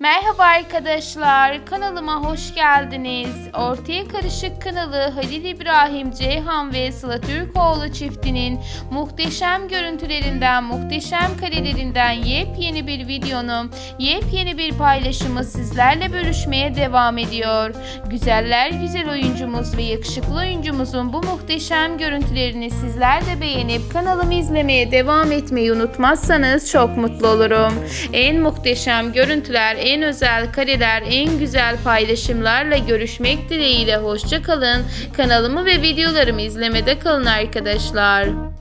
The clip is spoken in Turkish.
Merhaba arkadaşlar, kanalıma hoş geldiniz. Ortaya Karışık kanalı Halil İbrahim Ceyhan ve Sıla Türkoğlu çiftinin muhteşem görüntülerinden, muhteşem karelerinden yepyeni bir videonun, yepyeni bir paylaşımı sizlerle bölüşmeye devam ediyor. Güzeller güzel oyuncumuz ve yakışıklı oyuncumuzun bu muhteşem görüntülerini sizler de beğenip kanalımı izlemeye devam etmeyi unutmazsanız çok mutlu olurum. En muhteşem görüntüler, en özel kareler, en güzel paylaşımlarla görüşmek dileğiyle hoşça kalın. Kanalımı ve videolarımı izlemede kalın arkadaşlar.